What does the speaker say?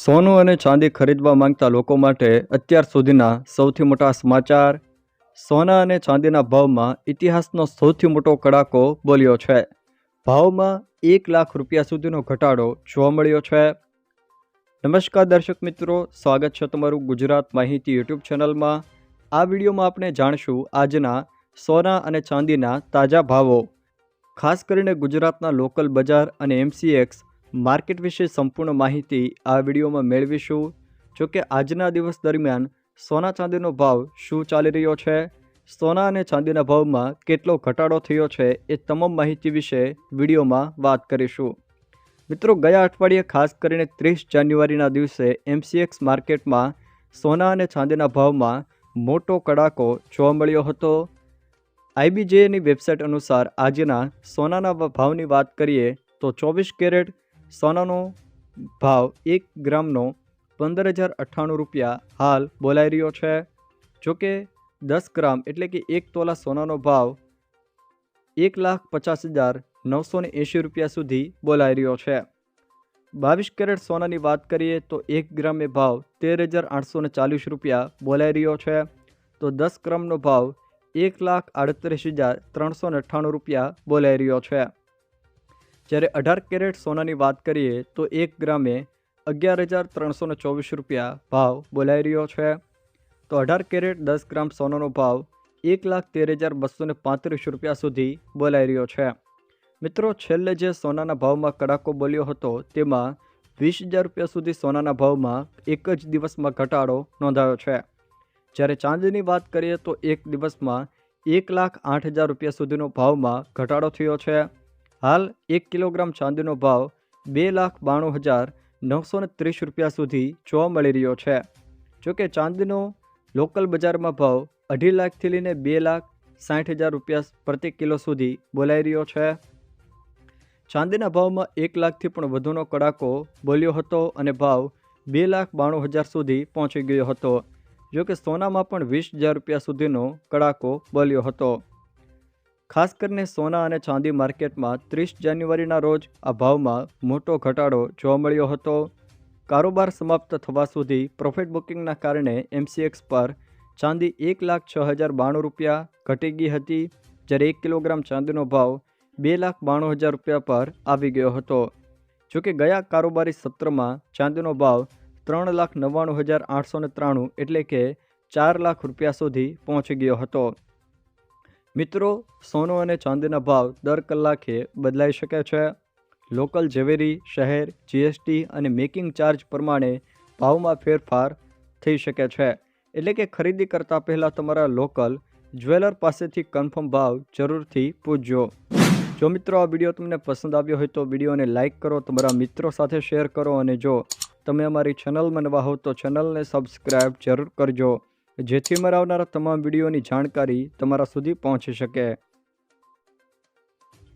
સોનું અને ચાંદી ખરીદવા માંગતા લોકો માટે અત્યાર સુધીના સૌથી મોટા સમાચાર સોના અને ચાંદીના ભાવમાં ઇતિહાસનો સૌથી મોટો કડાકો બોલ્યો છે. ભાવમાં એક લાખ રૂપિયા સુધીનો ઘટાડો જોવા મળ્યો છે. નમસ્કાર દર્શક મિત્રો, સ્વાગત છે તમારું ગુજરાત માહિતી યુટ્યુબ ચેનલમાં. આ વિડીયોમાં આપણે જાણશું આજના સોના અને ચાંદીના તાજા ભાવો. ખાસ કરીને ગુજરાતના લોકલ બજાર અને એમસીએક્સ માર્કેટ વિશે સંપૂર્ણ માહિતી આ વિડીયોમાં મેળવીશું. જો કે આજના દિવસ દરમિયાન સોના ચાંદીનો ભાવ શું ચાલી રહ્યો છે? સોના અને ચાંદીના ભાવમાં કેટલો ઘટાડો થયો છે એ તમામ માહિતી વિશે વિડીયોમાં વાત કરીશું. મિત્રો, ગયા અઠવાડિયે ખાસ કરીને ત્રીસ જાન્યુઆરીના દિવસે એમસીએક્સ માર્કેટમાં સોના અને ચાંદીના ભાવમાં મોટો કડાકો જોવા મળ્યો હતો. આઈબીજેની વેબસાઇટ અનુસાર આજના સોનાના ભાવની વાત કરીએ તો ચોવીસ કેરેટ સોનાનો ભાવ એક ગ્રામનો પંદર હજાર અઠ્ઠાણું રૂપિયા હાલ બોલાઈ રહ્યો છે. જો કે દસ ગ્રામ એટલે કે એક તોલા સોનાનો ભાવ એક લાખ પચાસ હજાર નવસો ને એંશી રૂપિયા સુધી બોલાઈ રહ્યો છે. બાવીસ કેરેટ સોનાની વાત કરીએ તો એક ગ્રામે ભાવ તેર હજાર આઠસો ને ચાલીસ રૂપિયા બોલાઈ રહ્યો છે. તો દસ ગ્રામનો ભાવ એક લાખ આડત્રીસ હજાર ત્રણસો ને અઠ્ઠાણું રૂપિયા બોલાઈ રહ્યો છે. જ્યારે અઢાર કેરેટ સોનાની વાત કરીએ, તો એક ગ્રામે અગિયાર હજાર ત્રણસોને ચોવીસ રૂપિયા ભાવ બોલાઈ રહ્યો છે. તો અઢાર કેરેટ દસ ગ્રામ સોનાનો ભાવ એક લાખ તેર હજાર બસોને પાંત્રીસ રૂપિયા સુધી બોલાઈ રહ્યો છે. મિત્રો, છેલ્લે જે સોનાના ભાવમાં કડાકો બોલ્યો હતો, તેમાં વીસ હજાર રૂપિયા સુધી સોનાના ભાવમાં એક જ દિવસમાં ઘટાડો નોંધાયો છે. જ્યારે ચાંદીની વાત કરીએ, તો એક દિવસમાં એક લાખ આઠ હજાર રૂપિયા સુધીનો ભાવમાં ઘટાડો થયો છે. હાલ એક કિલોગ્રામ ચાંદીનો ભાવ બે લાખ બાણું હજાર નવસો ત્રીસ રૂપિયા સુધી જોવા મળી રહ્યો છે. જોકે ચાંદીનો લોકલ બજારમાં ભાવ અઢી લાખથી લઈને બે લાખ સાઠ હજાર રૂપિયા પ્રતિ કિલો સુધી બોલાઈ રહ્યો છે. ચાંદીના ભાવમાં એક લાખથી પણ વધુનો કડાકો બોલ્યો હતો અને ભાવ બે લાખ બાણું હજાર સુધી પહોંચી ગયો હતો. જો કે સોનામાં પણ વીસ હજાર રૂપિયા સુધીનો કડાકો બોલ્યો હતો. ખાસ કરીને સોના અને ચાંદી માર્કેટમાં ત્રીસ જાન્યુઆરીના રોજ આ ભાવમાં મોટો ઘટાડો જોવા મળ્યો હતો. કારોબાર સમાપ્ત થવા સુધી પ્રોફિટ બુકિંગના કારણે એમસીએક્સ પર ચાંદી એક લાખ છ હજાર બાણું રૂપિયા ઘટી ગઈ હતી, જ્યારે એક કિલોગ્રામ ચાંદીનો ભાવ બે લાખ બાણું હજાર રૂપિયા પર આવી ગયો હતો. જોકે ગયા કારોબારી સત્રમાં ચાંદીનો ભાવ ત્રણ લાખ નવ્વાણું હજાર આઠસો ત્રાણું એટલે કે ચાર લાખ રૂપિયા સુધી પહોંચી ગયો હતો. મિત્રો, સોનું અને ચાંદીના ભાવ દર કલાકે બદલાઈ શકે છે. લોકલ ઝવેરી, શહેર, જીએસટી અને મેકિંગ ચાર્જ પ્રમાણે ભાવમાં ફેરફાર થઈ શકે છે. એટલે કે ખરીદી કરતાં પહેલાં તમારા લોકલ જ્વેલર પાસેથી કન્ફર્મ ભાવ જરૂરથી પૂછજો. જો મિત્રો, આ વીડિયો તમને પસંદ આવ્યો હોય તો વિડીયોને લાઇક કરો, તમારા મિત્રો સાથે શેર કરો અને જો તમે અમારી ચેનલમાં નવા હો તો ચેનલને સબસ્ક્રાઈબ જરૂર કરજો. જેથી અમારા આવનારા તમામ વિડીયોની જાણકારી તમારા સુધી પહોંચી શકે.